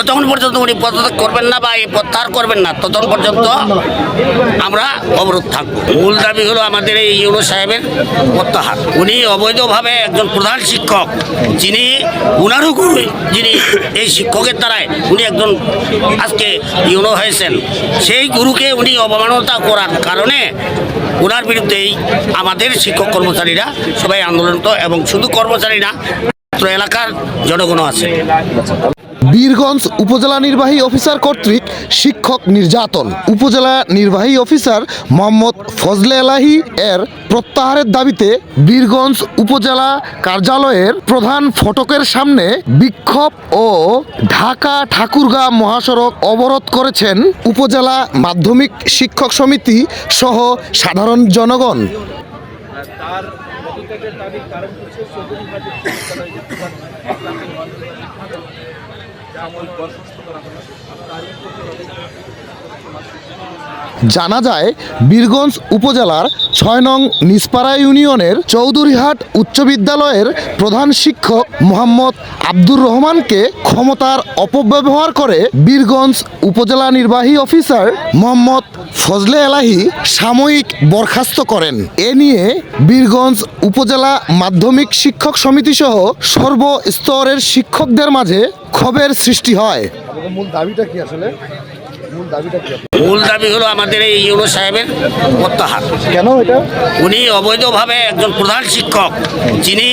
যতক্ষণ পর্যন্ত উনি পদত্যাগ করবেন না বা এই প্রত্যাহার করবেন না ততক্ষণ পর্যন্ত আমরা অবরোধ থাকব। মূল দাবি হলো আমাদের এই ইউনো সাহেবের প্রত্যাহার। উনি অবৈধভাবে একজন প্রধান শিক্ষক, যিনি উনারও গুরু যিনি এই শিক্ষকের দ্বারায় উনি একজন আজকে ইউনো হয়েছেন, সেই গুরুকে উনি অবমাননা করার কারণে ওনার বিরুদ্ধেই আমাদের শিক্ষক কর্মচারীরা সবাই আন্দোলনত এবং শুধু কর্মচারী না ছাত্র এলাকার জনগণও আছে। বীরগঞ্জ উপজেলা নির্বাহী অফিসার কর্তৃক শিক্ষক নির্যাতন। উপজেলা নির্বাহী অফিসার মোহাম্মদ ফজলে এলাহি এর প্রত্যাহারের দাবিতে বীরগঞ্জ উপজেলা কার্যালয়ের প্রধান ফটকের সামনে বিক্ষোভ ও ঢাকা ঠাকুরগাঁ মহাসড়ক অবরোধ করেছেন উপজেলা মাধ্যমিক শিক্ষক সমিতি সহ সাধারণ জনগণ। যে আমল বরখাস্ত করা হলো জানা যায়, বীরগঞ্জ উপজেলার ছয় নং নিসপাড়া ইউনিয়নের চৌধুরীহাট উচ্চ বিদ্যালয়ের প্রধান শিক্ষক মোহাম্মদ আব্দুর রহমানকে ক্ষমতার অপব্যবহার করে বীরগঞ্জ উপজেলা নির্বাহী অফিসার মোহাম্মদ ফজলে এলাহি সাময়িক বরখাস্ত করেন। এ নিয়ে বীরগঞ্জ উপজেলা মাধ্যমিক শিক্ষক সমিতি সহ সর্বস্তরের শিক্ষকদের মাঝে ক্ষোভের সৃষ্টি হয়। মূল দাবিটা কি আসলে? মূল দাবি হলো আমাদের এই ইউনো সাহেবের প্রত্যাহার। কেন এটা? উনি অবৈধভাবে একজন প্রধান শিক্ষক যিনি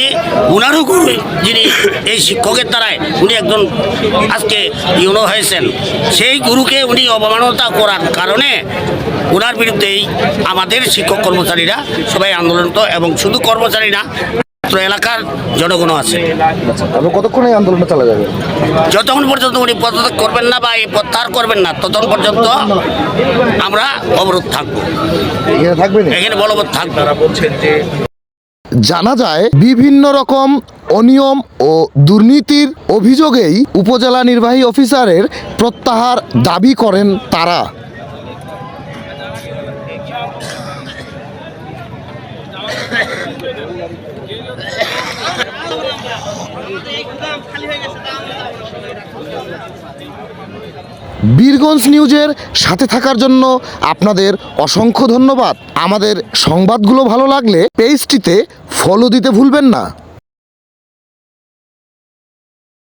উনারও গুরু যিনি এই শিক্ষকের দ্বারায় উনি একজন আজকে ইউনো হয়েছেন। সেই গুরুকে উনি অবমাননা করার কারণে ওনার বিরুদ্ধেই আমাদের শিক্ষক কর্মচারীরা সবাই আন্দোলনত এবং শুধু কর্মচারী না এলাকার জনগণও আছে। তারপর কতক্ষণ এই আন্দোলনটা চালা যাবে যতক্ষণ পর্যন্ত উনি পদত্যাগ করবেন না বা এই প্রত্যাহার করবেন না ততক্ষণ পর্যন্ত আমরা অবরোধ থাকব। এখানে থাকবেন এখানে বলবৎ থাকব। তারা বলছেন যে জানা যায় বিভিন্ন রকম অনিয়ম ও দুর্নীতির অভিযোগেই উপজেলা নির্বাহী অফিসারের প্রত্যাহার দাবি করেন তারা। বীরগঞ্জ নিউজের সাথে থাকার জন্য আপনাদের অসংখ্য ধন্যবাদ। আমাদের সংবাদগুলো ভালো লাগলে পেজটিতে ফলো দিতে ভুলবেন না।